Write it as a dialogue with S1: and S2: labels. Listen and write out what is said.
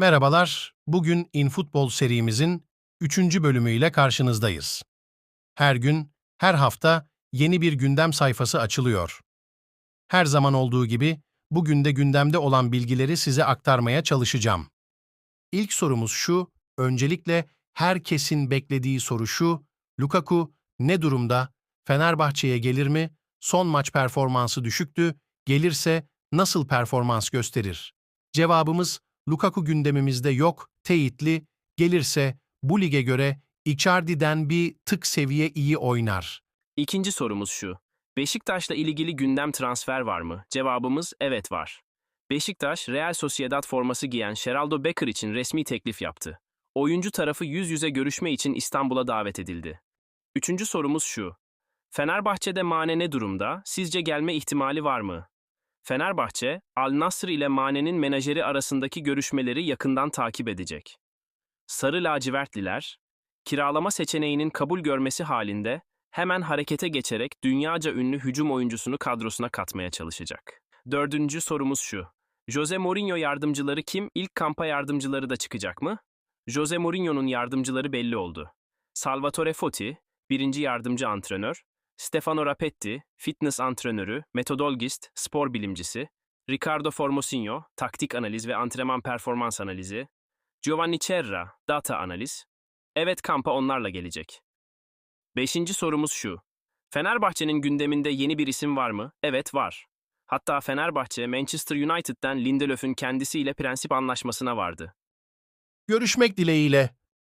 S1: Merhabalar, bugün InFootball serimizin 3. bölümüyle karşınızdayız. Her gün, her hafta yeni bir gündem sayfası açılıyor. Her zaman olduğu gibi, bugün de gündemde olan bilgileri size aktarmaya çalışacağım. İlk sorumuz şu, öncelikle herkesin beklediği soru şu, Lukaku ne durumda? Fenerbahçe'ye gelir mi? Son maç performansı düşüktü, gelirse nasıl performans gösterir? Cevabımız Lukaku gündemimizde yok, teyitli, gelirse bu lige göre Icardi'den bir tık seviye iyi oynar.
S2: İkinci sorumuz şu. Beşiktaş'la ilgili gündem transfer var mı? Cevabımız evet var. Beşiktaş, Real Sociedad forması giyen Geraldo Becker için resmi teklif yaptı. Oyuncu tarafı yüz yüze görüşme için İstanbul'a davet edildi. Üçüncü sorumuz şu. Fenerbahçe'de Mane ne durumda? Sizce gelme ihtimali var mı? Fenerbahçe, Al Nassr ile Mane'nin menajeri arasındaki görüşmeleri yakından takip edecek. Sarı lacivertliler, kiralama seçeneğinin kabul görmesi halinde hemen harekete geçerek dünyaca ünlü hücum oyuncusunu kadrosuna katmaya çalışacak. Dördüncü sorumuz şu. Jose Mourinho yardımcıları kim? İlk kampa yardımcıları da çıkacak mı? Jose Mourinho'nun yardımcıları belli oldu. Salvatore Foti, birinci yardımcı antrenör, Stefano Rapetti, fitness antrenörü, metodologist, spor bilimcisi, Ricardo Formosinho, taktik analiz ve antrenman performans analizi, Giovanni Cerra, data analiz. Evet kampa onlarla gelecek. Beşinci sorumuz şu. Fenerbahçe'nin gündeminde yeni bir isim var mı? Evet var. Hatta Fenerbahçe, Manchester United'den Lindelöf'ün kendisiyle prensip anlaşmasına vardı.
S1: Görüşmek dileğiyle